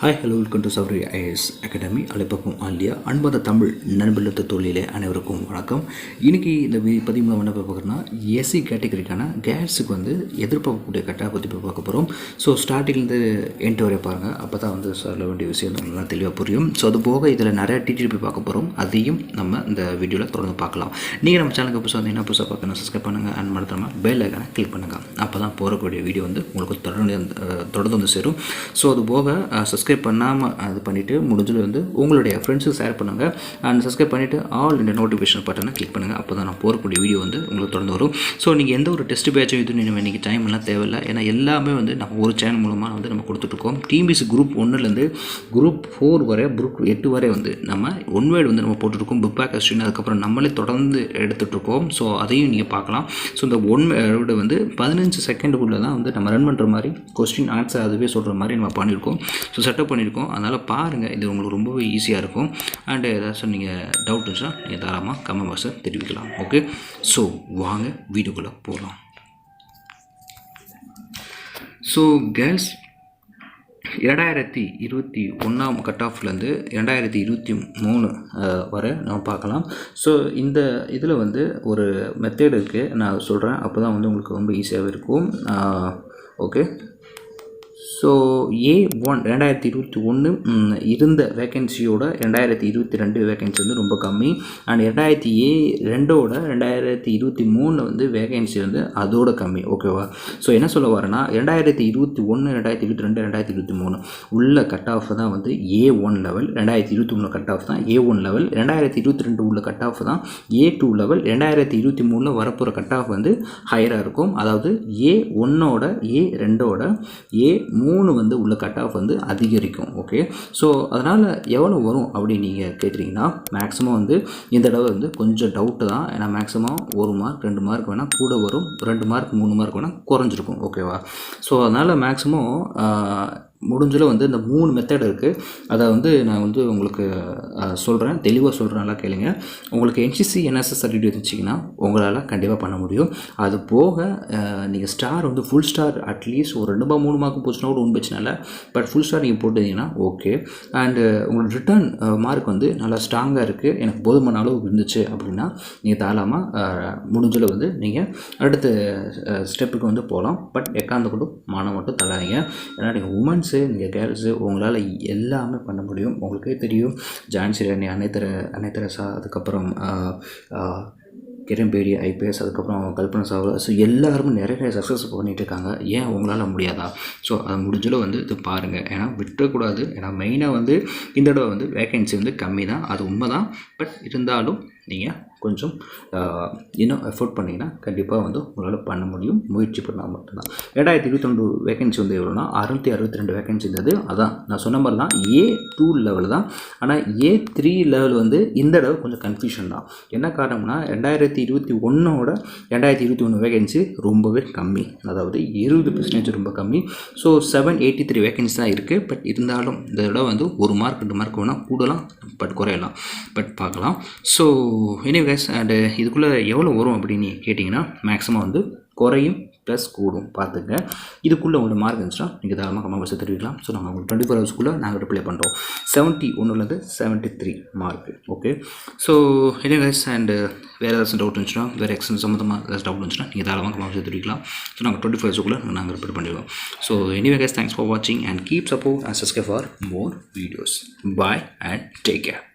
Hi hello welcome to Sowri IAS academy அலைப்பக்கம் ஆலியா அன்பத தமிழ் நண்பல்லத்த தொழிலே அனைவருக்கும் வணக்கம். இன்றைக்கி இந்த வி- பதிவு மூலம் என்ன பார்க்குறோன்னா எஸ்சி கேட்டகரிக்கான கேர்ள்ஸுக்கு வந்து எதிர்பார்க்கக்கூடிய கட்டாய பற்றி போய் பார்க்க போகிறோம் ஸோ ஸ்டார்டிங்லேருந்து என்ட்டு வரை பாருங்கள் அப்போ தான் வந்து சொல்ல வேண்டிய விஷயம் நல்லா தெளிவாக புரியும். ஸோ அது போக இதில் நிறைய டிடிபி பார்க்க போகிறோம் அதையும் நம்ம இந்த வீடியோவில் தொடர்ந்து பார்க்கலாம். நீங்கள் நம்ம சேனலுக்கு புதுசாக வந்தீங்கன்னா புதுசாக பார்க்கணும் சப்ஸ்கிரைப் பண்ணுங்கள் அண்ட் மறந்துடாமல் பெல் ஐக்கான கிளிக் பண்ணுங்கள் அப்போ தான் போகக்கூடிய வீடியோ வந்து உங்களுக்கு தொடர்ந்து தொடர்ந்து வந்து சேரும். ஸோ அது போக சப்ஸ்கிரைப் பண்ணாமல் அது பண்ணிவிட்டு முடிஞ்சது வந்து உங்களுடைய ஃப்ரெண்ட்ஸுக்கு ஷேர் பண்ணுங்கள் அண்ட் சப்ஸ்கிரைப் பண்ணிவிட்டு ஆல் இந்த நோட்டிஃபிகேஷன் பட்டனை கிளிக் பண்ணுங்கள் அப்போ தான் நான் போகக்கூடிய வீடியோ வந்து உங்களுக்கு தொடர்ந்து வரும். ஸோ நீங்கள் எந்த ஒரு டெஸ்ட் பேட்சும் இது நீங்கள் இன்றைக்கி டைம் எல்லாம் தேவையில்லை. ஏன்னா எல்லாமே வந்து நம்ம ஒரு சேனல் மூலமாக வந்து நம்ம கொடுத்துட்ருக்கோம் டிபிஎஸ் குரூப் ஒன்றுலேருந்து குரூப் ஃபோர் வரை குரூப் எட்டு வரை வந்து நம்ம ஒன் வேர்டு வந்து நம்ம போட்டுருக்கோம் புக் பேக் கொஸ்டின் அதுக்கப்புறம் நம்மளே தொடர்ந்து எடுத்துகிட்ருக்கோம் ஸோ அதையும் நீங்கள் பார்க்கலாம். ஸோ இந்த ஒன் வேர்டு வந்து பதினஞ்சு செகண்டுக்குள்ளே தான் வந்து நம்ம ரன் பண்ணுற மாதிரி கொஸ்டின் ஆன்சர் அதுவே சொல்கிற மாதிரி நம்ம பண்ணியிருக்கோம் ஸோ செட்டப் பண்ணியிருக்கோம் அதனால் பாருங்கள் இது உங்களுக்கு ரொம்பவே ஈஸியாக இருக்கும். அண்டு ஏதாச்சும் நீங்கள் டவுட் இருந்துச்சுன்னா நீங்கள் தாராளமாக கமெண்ட் பாக்ஸை தெரிவிக்கலாம். ஓகே ஸோ வாங்க வீடியோக்குள்ளே போகலாம் ஸோ கேர்ள்ஸ் இரண்டாயிரத்தி இருபத்தி ஒன்றாம் கட் ஆஃப்லேருந்து ரெண்டாயிரத்தி இருபத்தி மூணு வரை நம்ம பார்க்கலாம். ஸோ இந்த இதில் வந்து ஒரு மெத்தேட் இருக்குது நான் சொல்கிறேன் அப்போ தான் வந்து உங்களுக்கு ரொம்ப ஈஸியாகவே இருக்கும். ஓகே ஸோ ஏ ஒன் ரெண்டாயிரத்தி இருபத்தி ஒன்று இருந்த வேகன்சியோட ரெண்டாயிரத்தி இருபத்தி ரெண்டு வேகன்சி வந்து ரொம்ப கம்மி. அண்ட் ரெண்டாயிரத்தி ஏ ரெண்டோட ரெண்டாயிரத்தி இருபத்தி மூணில் வந்து வேகன்சி வந்து அதோட கம்மி. ஓகேவா ஸோ என்ன சொல்ல வரேன்னா ரெண்டாயிரத்தி இருபத்தி ஒன்று ரெண்டாயிரத்தி இருபத்தி ரெண்டு ரெண்டாயிரத்தி இருபத்தி மூணு உள்ள கட் ஆஃப் தான் வந்து ஏ ஒன் லெவல் ரெண்டாயிரத்தி இருபத்தி மூணு கட் ஆஃப் தான் ஏ ஒன் லெவல் ரெண்டாயிரத்தி இருபத்தி ரெண்டு உள்ள கட் ஆஃப் தான் ஏ டூ லெவல் ரெண்டாயிரத்தி இருபத்தி மூணில் வரப்போகிற கட் ஆஃப் வந்து ஹையராக இருக்கும். அதாவது ஏ ஒன்னோட ஏ ரெண்டோட ஏ மூணு மூணு வந்து உள்ள கட் ஆஃப் வந்து அதிகரிக்கும் ஓகே ஸோ அதனால் எவ்வளோ வரும் அப்படின்னு நீங்கள் கேட்டிங்கன்னா மேக்ஸிமம் வந்து இந்த தடவை வந்து கொஞ்சம் டவுட்டு தான். ஏன்னா மேக்ஸிமம் ஒரு மார்க் ரெண்டு மார்க் வேணால் கூட வரும். ரெண்டு மார்க் மூணு மார்க் வேணால் குறைஞ்சிருக்கும் ஓகேவா ஸோ அதனால் மேக்ஸிமம் முடிஞ்சளவு வந்து இந்த மூணு மெத்தட் இருக்குது அதை வந்து நான் வந்து உங்களுக்கு சொல்கிறேன் தெளிவாக சொல்கிறேன் நல்லா கேளுங்க. உங்களுக்கு என்சிசி என்எஸ்எஸ் சர்டிஃபிகேட் இருந்துச்சிங்கன்னா உங்களால் கண்டிப்பாக பண்ண முடியும். அது போக நீங்கள் ஸ்டார் வந்து ஃபுல் ஸ்டார் அட்லீஸ்ட் ஒரு ரெண்டு மூணு மார்க் போச்சுன்னா கூட ஒன்றும் பிரச்சனை இல்லை. பட் ஃபுல் ஸ்டார் நீங்கள் போட்டுருந்தீங்கன்னா ஓகே அண்டு உங்களோட ரிட்டர்ன் மார்க் வந்து நல்லா ஸ்ட்ராங்காக இருக்குது எனக்கு போதுமான அளவு இருந்துச்சு அப்படின்னா நீங்கள் தாராளமாக முடிஞ்சளவு வந்து நீங்கள் அடுத்த ஸ்டெப்புக்கு வந்து போகலாம். பட் எக்காந்த கூட மானம் மட்டும் தராதிங்க ஏன்னா நீங்கள் உமன்ஸ் நீங்கள் கேர்ள்ஸு உங்களால் எல்லாமே பண்ண முடியும். உங்களுக்கே தெரியும். ஜான்சி ராணி அனைத்தர அனைத்தரசா அதுக்கப்புறம் கிரம்பேடி கிரண்பேடி ஐபிஎஸ் அதுக்கப்புறம் கல்பனா சாவ்லா. ஸோ எல்லாருமே நிறைய சக்ஸஸ் பண்ணிகிட்டு இருக்காங்க. ஏன் உங்களால் முடியாதா? ஸோ அது முடிஞ்சளவு வந்து இது பாருங்கள் ஏன்னா விட்டுறக்கூடாது ஏன்னா மெயினாக வந்து இந்த தடவை வந்து வேகன்சி வந்து கம்மி தான் அது உண்மை தான் பட் இருந்தாலும் நீங்கள் கொஞ்சம் இன்னும் எஃபோர்ட் பண்ணிங்கன்னா கண்டிப்பாக வந்து உங்களால் பண்ண முடியும். முயற்சி பண்ணால் மட்டும்தான். ரெண்டாயிரத்தி இருபத்தி ரெண்டு வேகன்சி வந்து எவ்வளோனா அறுநூற்றி அறுபத்தி ரெண்டு வேகன்சி இருந்தது. அதான் நான் சொன்ன மாதிரி தான் ஏ டூ லெவல் தான். ஆனால் ஏ த்ரீ லெவல் வந்து இந்த தடவை கொஞ்சம் கன்ஃபியூஷன் தான். என்ன காரணம்னா ரெண்டாயிரத்தி இருபத்தி ஒன்றோட ரெண்டாயிரத்தி இருபத்தி ஒன்று வேகன்சி ரொம்பவே கம்மி. அதாவது இருபது பர்சன்டேஜ் ரொம்ப கம்மி. So seven eighty three vacancy தான் இருக்குது பட் இருந்தாலும் இந்த தடவை வந்து ஒரு மார்க் ரெண்டு மார்க் வேணால் கூடலாம் பட் குறையலாம். பட் பார்க்கலாம். ஸோ எனிவேஸ் அண்டு இதுக்குள்ளே எவ்வளோ வரும் அப்படின்னு கேட்டிங்கன்னா மேக்ஸிமம் வந்து குறையும் ப்ளஸ் கூடும். பார்த்துங்க இதுக்குள்ளே உங்களுக்கு மார்க் இருந்துச்சுன்னா நீங்கள் தாராளமாக கமெண்ட் பாக்ஸில் தெரிவிக்கலாம். ஸோ நாங்கள் உங்களுக்கு டுவெண்ட்டி ஃபோர் ஹவர்ஸ்க்குள்ளே நாங்கள் ரிப்ளை பண்ணுறோம் செவன்ட்டி ஒன்றுலேருந்து seventy three mark okay so anyways and வேறு ஏதாச்சும் டவுட் இருந்துச்சுன்னா வேறு எக்ஸன் சம்மந்தமாக ஏதாச்சும் டவுட் இருந்துச்சுன்னா நீங்கள் தாராளமாக கமெண்ட் பாக்ஸில் தெரிவிக்கலாம். ஸோ நாங்கள் டுவெண்ட்டி ஃபோர் ஹவர்ஸ்க்குள்ளே நாங்கள் ரிப்ளை பண்ணிடுவோம். So anyway guys thanks for வாட்சிங் and keep support and subscribe for more videos bye and take care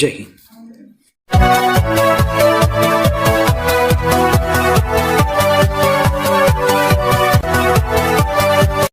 जय हिंद